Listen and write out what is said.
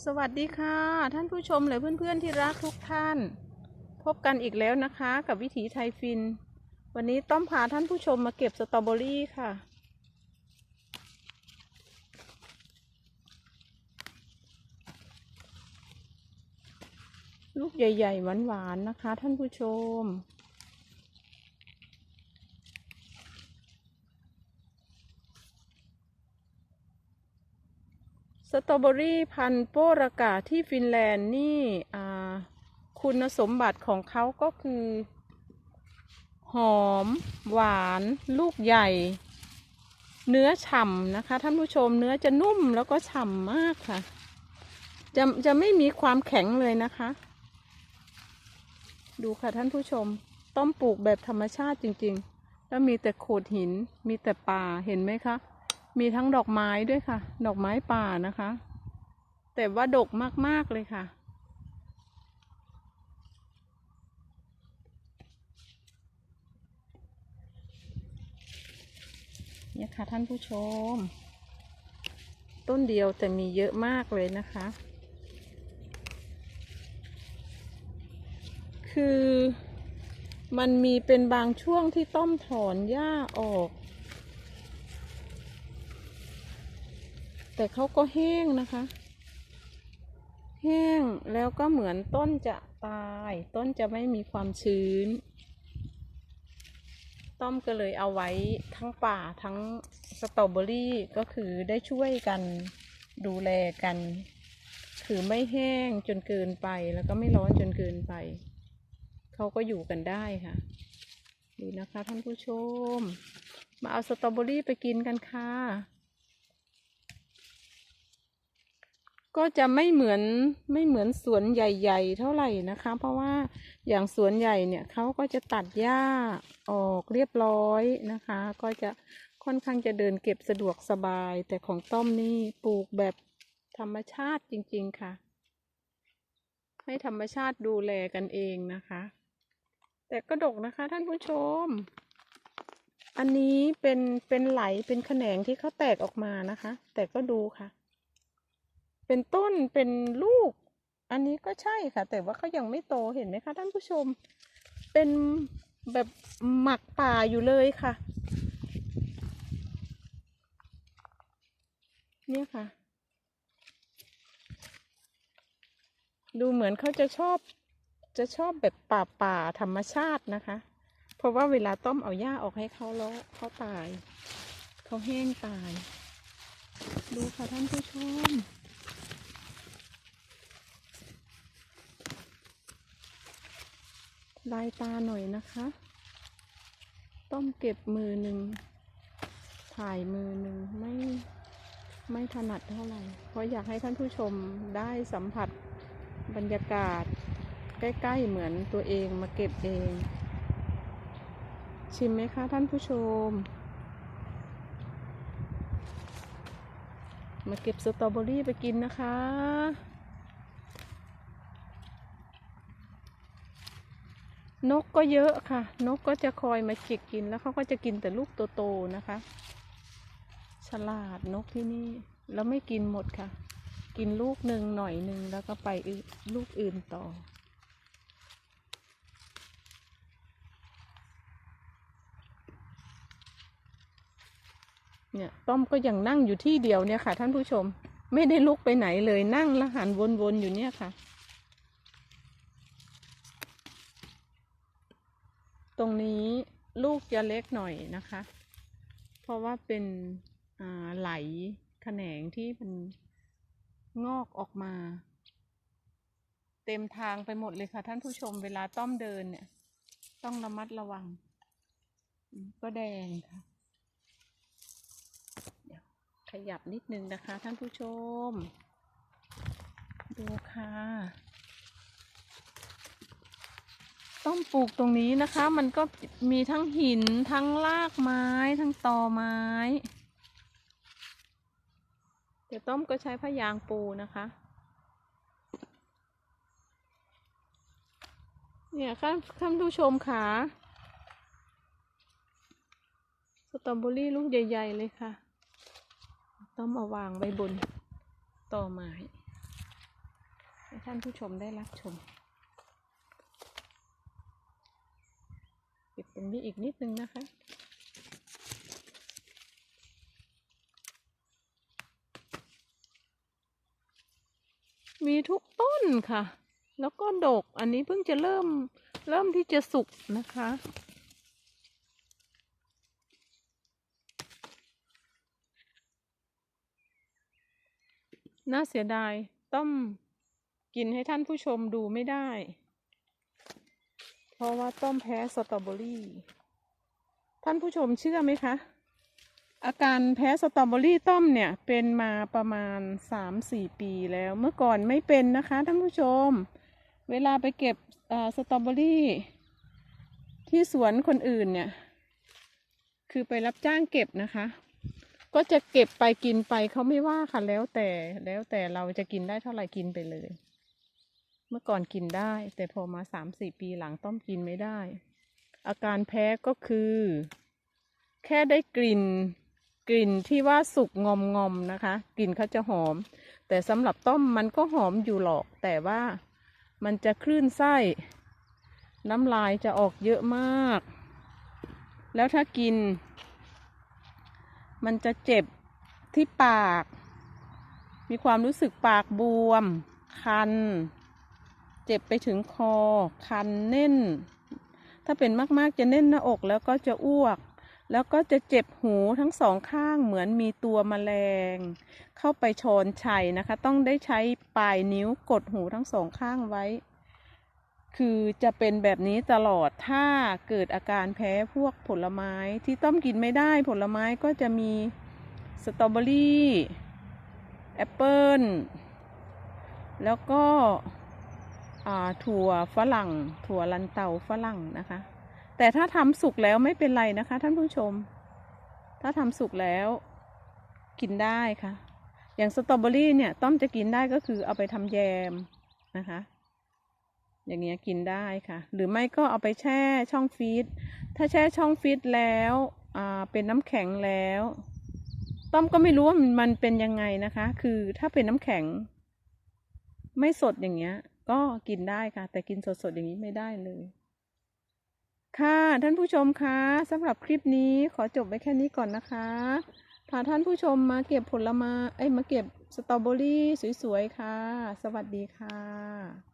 สวัสดีค่ะ ท่านผู้ชมและเพื่อนๆที่รักทุกท่าน พบกันอีกแล้วนะคะ กับวิถีไทยฟิน วันนี้ต้อมพาท่านผู้ชมมาเก็บสตรอเบอรี่ค่ะ ลูกใหญ่ๆหวานๆนะคะ ท่านผู้ชม สตรอเบอรี่พันธุ์โปรากาที่ฟินแลนด์นี่คุณสมบัติของเขาก็คือ หอม หวาน ลูกใหญ่ เนื้อฉ่ำนะคะ ท่านผู้ชมเนื้อจะนุ่มแล้วก็ฉ่ำมากค่ะ จะจะไม่มีความแข็งเลยนะคะ ดูค่ะท่านผู้ชม ต้มปลูกแบบธรรมชาติจริง ๆ แล้วมีแต่โขดหินมีแต่ป่าเห็นไหมคะ มีทั้งดอกไม้ด้วยค่ะ ดอกไม้ป่านะคะ แต่ว่าดกมากๆเลยค่ะ เนี่ยค่ะท่านผู้ชม ต้นเดียวแต่มีเยอะมากเลยนะคะ คือมันมีเป็นบางช่วงที่ต้อมถอนหญ้าออก แต่เขาก็แห้งนะคะ แห้งแล้วก็เหมือนต้นจะตาย ต้นจะไม่มีความชื้น ต้อมก็เลยเอาไว้ทั้งป่าทั้งสตรอเบอรี่ก็คือได้ช่วยกันดูแลกัน คือไม่แห้งจนเกินไปแล้วก็ไม่ร้อนจนเกินไปเขาก็อยู่กันได้ค่ะดูนะคะท่านผู้ชม มาเอาสตรอเบอรี่ไปกินกันค่ะ ก็จะไม่เหมือนไม่เหมือนสวนใหญ่ ๆ เท่าไหร่นะคะ เพราะว่าอย่างสวนใหญ่เนี่ยเขาก็จะตัดหญ้าออกเรียบร้อยนะคะ ก็จะค่อนข้างจะเดินเก็บสะดวกสบาย แต่ของต้อมนี่ปลูกแบบธรรมชาติจริง ๆค่ะ ให้ธรรมชาติดูแลกันเองนะคะ แต่ก็ดกนะคะท่านผู้ชม อันนี้เป็นเป็นไหลเป็นแขนงที่เขาแตกออกมานะคะ แต่ก็ดูค่ะ เป็นต้นเป็นลูก อันนี้ก็ใช่ค่ะ แต่ว่าเขายังไม่โตเห็นไหมคะ ท่านผู้ชม เป็นแบบหมักป่าอยู่เลยค่ะ เนี่ยค่ะ ดูเหมือนเขาจะชอบจะชอบแบบป่าป่าธรรมชาตินะคะ เพราะว่าเวลาต้มเอาหญ้าออกให้เขาแล้วเขาตาย เขาแห้งตาย ดูค่ะท่านผู้ชม ลายตาหน่อยนะคะ ต้องเก็บมือหนึ่ง ถ่ายมือหนึ่งไม่ไม่ถนัดเท่าไหร่ เพราะอยากให้ท่านผู้ชมได้สัมผัสบรรยากาศ ใกล้ๆเหมือนตัวเองมาเก็บเอง ชิมไหมคะท่านผู้ชม มาเก็บสตรอเบอรี่ไปกินนะคะ นกก็เยอะค่ะ นกก็จะคอยมาจิกกินแล้วเขาก็จะกินแต่ลูกโตๆนะคะ ฉลาดนกที่นี่ แล้วไม่กินหมดค่ะ กินลูกหนึ่งหน่อยหนึ่งแล้วก็ไปลูกอื่นต่อ เนี่ยต้อมก็ยังนั่งอยู่ที่เดียวเนี่ยค่ะ ท่านผู้ชม ไม่ได้ลุกไปไหนเลยนั่งละหันวนๆอยู่เนี่ยค่ะ ตรงนี้ ลูกจะเล็กหน่อยนะคะ เพราะว่าเป็นไหลแขนงที่มันงอกออกมา เต็มทางไปหมดเลยค่ะ ท่านผู้ชมเวลาต้อมเดินเนี่ย ต้องระมัดระวัง ก็แดงค่ะขยับนิดนึงนะคะ ท่านผู้ชม ดูค่ะ ต้นปลูกตรงนี้นะคะ มันก็มีทั้งหินทั้งรากไม้ ทั้งตอไม้ เดี๋ยวต้อมก็ใช้ผ้ายางปูนะคะ เนี่ยค่ะท่านผู้ชมค่ะสตรอเบอรี่ลูกใหญ่ ๆ เลยค่ะ ต้องมาวางไว้บนตอไม้ให้ท่านผู้ชมได้รับชม ก็บตรงนี้อีกนิดนึงนะคะ มีทุกต้นค่ะ แล้วก็ดก อันนี้เพิ่งจะเริ่มเริ่มที่จะสุกนะคะน่าเสียดาย ต้อมกินให้ท่านผู้ชมดูไม่ได้ ราะว่าต้อมแพ้สตรอเบอรี่ ท่านผู้ชมเชื่อไหมคะ อาการแพ้สตรอเบอรี่ต้อมเนี่ยเป็นมาประมาณสามสี่ปีแล้ว เมื่อก่อนไม่เป็นนะคะ ท่านผู้ชม เวลาไปเก็บสตรอเบอรี่ที่สวนคนอื่นเนี่ย คือไปรับจ้างเก็บนะคะ ก็จะเก็บไปกินไปเขาไม่ว่าค่ะแล้วแต่แล้วแต่เราจะกินได้เท่าไหร่กินไปเลย เมื่อก่อนกินได้ แต่พอมาสามสี่ปีหลังต้อมกินไม่ได้ อาการแพ้ก็คือ แค่ได้กลิ่น กลิ่นที่ว่าสุกงอมงอมๆนะคะ กลิ่นเขาจะหอม แต่สำหรับต้มมันก็หอมอยู่หรอก แต่ว่ามันจะคลื่นไส้ น้ำลายจะออกเยอะมาก แล้วถ้ากิน มันจะเจ็บที่ปาก มีความรู้สึกปากบวม คัน เจ็บไปถึงคอ คันแน่น ถ้าเป็นมากๆจะแน่นหน้าอกแล้วก็จะอ้วก แล้วก็จะเจ็บหูทั้งสองข้างเหมือนมีตัวแมลง เข้าไปชนชัยนะคะ ต้องได้ใช้ปลายนิ้วกดหูทั้งสองข้างไว้ คือจะเป็นแบบนี้ตลอดถ้าเกิดอาการแพ้พวกผลไม้ที่ต้มกินไม่ได้ผลไม้ก็จะมีสตรอเบอรี่แอปเปิลแล้วก็ ถั่วฝรั่ง ถั่วลันเตาฝรั่งนะคะ แต่ถ้าทำสุกแล้วไม่เป็นไรนะคะ ท่านผู้ชม ถ้าทำสุกแล้วกินได้ค่ะ อย่างสตรอเบอรี่เนี่ยต้อมจะกินได้ก็คือเอาไปทำแยมนะคะ อย่างเงี้ยกินได้ค่ะ หรือไม่ก็เอาไปแช่ช่องฟรีซถ้าแช่ช่องฟรีซแล้วเป็นน้ำแข็งแล้วต้อมก็ไม่รู้ว่ามันมันเป็นยังไงนะคะ คือถ้าเป็นน้ำแข็ง ไม่สดอย่างเงี้ย ก็กินได้ค่ะ แต่กินสดๆอย่างนี้ไม่ได้เลย ค่ะท่านผู้ชมคะสำหรับคลิปนี้ขอจบไว้แค่นี้ก่อนนะคะพาท่านผู้ชมมาเก็บผลไม้เอ้ยมาเก็บสตรอเบอรี่สวยๆค่ะ สวัสดีค่ะ